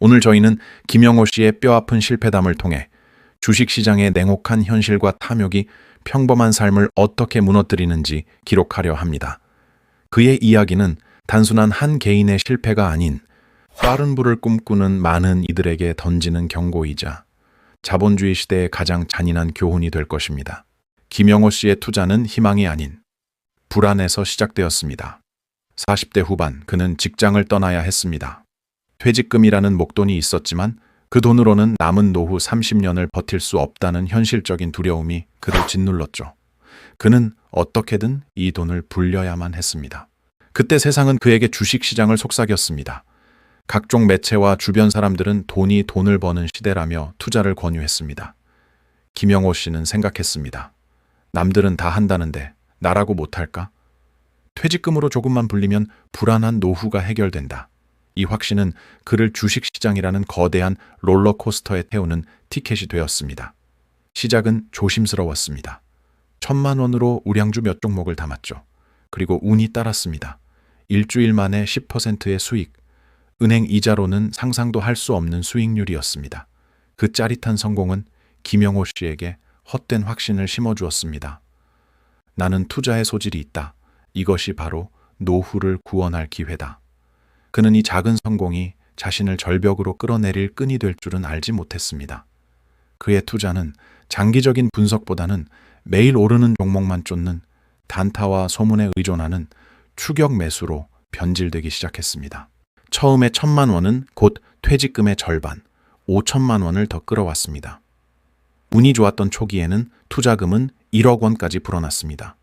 오늘 저희는 김영호 씨의 뼈아픈 실패담을 통해 주식시장의 냉혹한 현실과 탐욕이 평범한 삶을 어떻게 무너뜨리는지 기록하려 합니다. 그의 이야기는 단순한 한 개인의 실패가 아닌 빠른 부를 꿈꾸는 많은 이들에게 던지는 경고이자 자본주의 시대의 가장 잔인한 교훈이 될 것입니다. 김영호 씨의 투자는 희망이 아닌 불안에서 시작되었습니다. 40대 후반 그는 직장을 떠나야 했습니다. 퇴직금이라는 목돈이 있었지만 그 돈으로는 남은 노후 30년을 버틸 수 없다는 현실적인 두려움이 그를 짓눌렀죠. 그는 어떻게든 이 돈을 불려야만 했습니다. 그때 세상은 그에게 주식시장을 속삭였습니다. 각종 매체와 주변 사람들은 돈이 돈을 버는 시대라며 투자를 권유했습니다. 김영호 씨는 생각했습니다. 남들은 다 한다는데 나라고 못할까? 퇴직금으로 조금만 불리면 불안한 노후가 해결된다. 이 확신은 그를 주식시장이라는 거대한 롤러코스터에 태우는 티켓이 되었습니다. 시작은 조심스러웠습니다. 천만 원으로 우량주 몇 종목을 담았죠. 그리고 운이 따랐습니다. 일주일 만에 10%의 수익, 은행 이자로는 상상도 할 수 없는 수익률이었습니다. 그 짜릿한 성공은 김영호 씨에게 헛된 확신을 심어주었습니다. 나는 투자의 소질이 있다. 이것이 바로 노후를 구원할 기회다. 그는 이 작은 성공이 자신을 절벽으로 끌어내릴 끈이 될 줄은 알지 못했습니다. 그의 투자는 장기적인 분석보다는 매일 오르는 종목만 쫓는 단타와 소문에 의존하는 추격 매수로 변질되기 시작했습니다. 처음에 천만 원은 곧 퇴직금의 절반, 5천만 원을 더 끌어왔습니다. 운이 좋았던 초기에는 투자금은 1억 원까지 불어났습니다.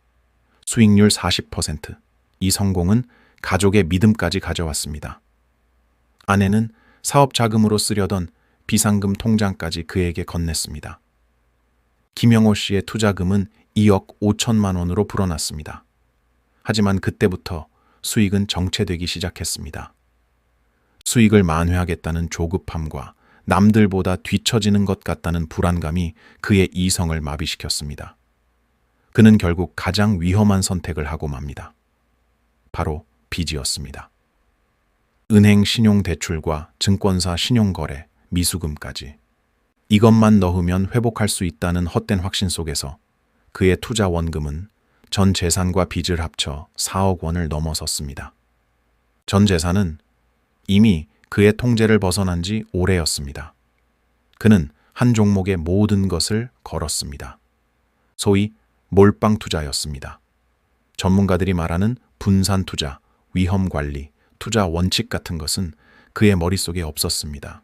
수익률 40%. 이 성공은 가족의 믿음까지 가져왔습니다. 아내는 사업 자금으로 쓰려던 비상금 통장까지 그에게 건넸습니다. 김영호 씨의 투자금은 2억 5천만 원으로 불어났습니다. 하지만 그때부터 수익은 정체되기 시작했습니다. 수익을 만회하겠다는 조급함과 남들보다 뒤처지는 것 같다는 불안감이 그의 이성을 마비시켰습니다. 그는 결국 가장 위험한 선택을 하고 맙니다. 바로 빚이었습니다. 은행 신용대출과 증권사 신용거래, 미수금까지. 이것만 넣으면 회복할 수 있다는 헛된 확신 속에서 그의 투자 원금은 전 재산과 빚을 합쳐 4억 원을 넘어섰습니다. 전 재산은 이미 그의 통제를 벗어난 지 오래였습니다. 그는 한 종목의 모든 것을 걸었습니다. 소위 몰빵 투자였습니다. 전문가들이 말하는 분산 투자, 위험 관리, 투자 원칙 같은 것은 그의 머릿속에 없었습니다.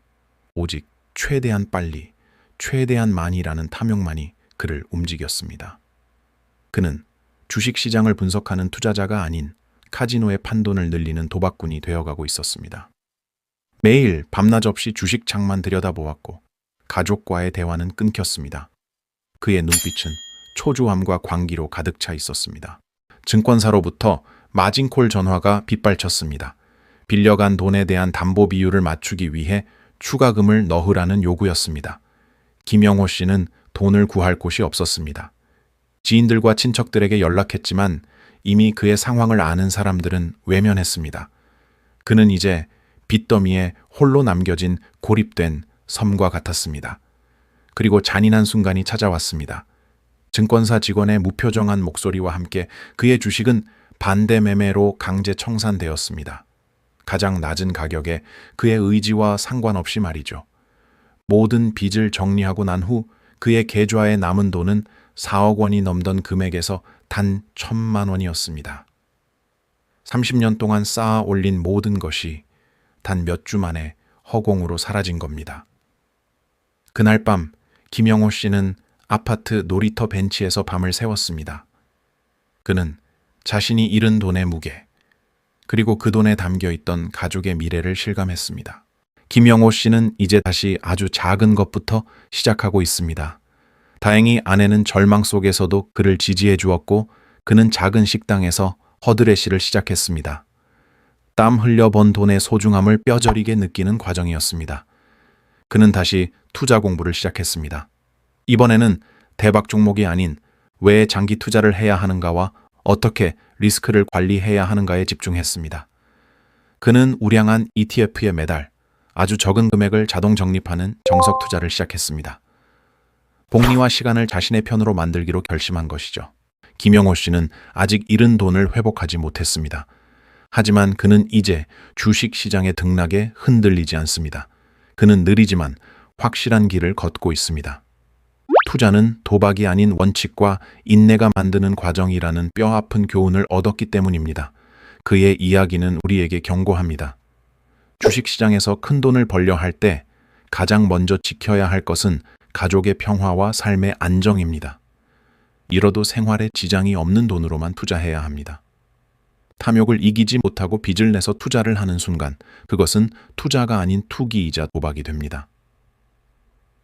오직 최대한 빨리, 최대한 많이라는 탐욕만이 그를 움직였습니다. 그는 주식 시장을 분석하는 투자자가 아닌 카지노의 판돈을 늘리는 도박꾼이 되어가고 있었습니다. 매일 밤낮 없이 주식 창만 들여다보았고 가족과의 대화는 끊겼습니다. 그의 눈빛은 초조함과 광기로 가득 차 있었습니다. 증권사로부터 마진콜 전화가 빗발쳤습니다. 빌려간 돈에 대한 담보 비율을 맞추기 위해 추가금을 넣으라는 요구였습니다. 김영호 씨는 돈을 구할 곳이 없었습니다. 지인들과 친척들에게 연락했지만 이미 그의 상황을 아는 사람들은 외면했습니다. 그는 이제 빚더미에 홀로 남겨진 고립된 섬과 같았습니다. 그리고 잔인한 순간이 찾아왔습니다. 증권사 직원의 무표정한 목소리와 함께 그의 주식은 반대 매매로 강제 청산되었습니다. 가장 낮은 가격에 그의 의지와 상관없이 말이죠. 모든 빚을 정리하고 난 후 그의 계좌에 남은 돈은 4억 원이 넘던 금액에서 단 천만 원이었습니다. 30년 동안 쌓아 올린 모든 것이 단 몇 주 만에 허공으로 사라진 겁니다. 그날 밤 김영호 씨는 아파트 놀이터 벤치에서 밤을 새웠습니다. 그는 자신이 잃은 돈의 무게, 그리고 그 돈에 담겨 있던 가족의 미래를 실감했습니다. 김영호 씨는 이제 다시 아주 작은 것부터 시작하고 있습니다. 다행히 아내는 절망 속에서도 그를 지지해 주었고 그는 작은 식당에서 허드레시를 시작했습니다. 땀 흘려 번 돈의 소중함을 뼈저리게 느끼는 과정이었습니다. 그는 다시 투자 공부를 시작했습니다. 이번에는 대박 종목이 아닌 왜 장기 투자를 해야 하는가와 어떻게 리스크를 관리해야 하는가에 집중했습니다. 그는 우량한 ETF에 매달 아주 적은 금액을 자동 적립하는 정석 투자를 시작했습니다. 복리와 시간을 자신의 편으로 만들기로 결심한 것이죠. 김영호 씨는 아직 잃은 돈을 회복하지 못했습니다. 하지만 그는 이제 주식 시장의 등락에 흔들리지 않습니다. 그는 느리지만 확실한 길을 걷고 있습니다. 투자는 도박이 아닌 원칙과 인내가 만드는 과정이라는 뼈아픈 교훈을 얻었기 때문입니다. 그의 이야기는 우리에게 경고합니다. 주식 시장에서 큰 돈을 벌려 할 때 가장 먼저 지켜야 할 것은 가족의 평화와 삶의 안정입니다. 잃어도 생활에 지장이 없는 돈으로만 투자해야 합니다. 탐욕을 이기지 못하고 빚을 내서 투자를 하는 순간 그것은 투자가 아닌 투기이자 도박이 됩니다.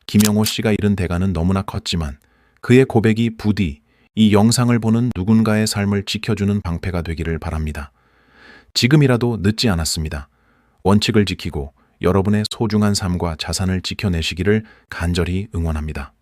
김영호 씨가 잃은 대가는 너무나 컸지만 그의 고백이 부디 이 영상을 보는 누군가의 삶을 지켜주는 방패가 되기를 바랍니다. 지금이라도 늦지 않았습니다. 원칙을 지키고 여러분의 소중한 삶과 자산을 지켜내시기를 간절히 응원합니다.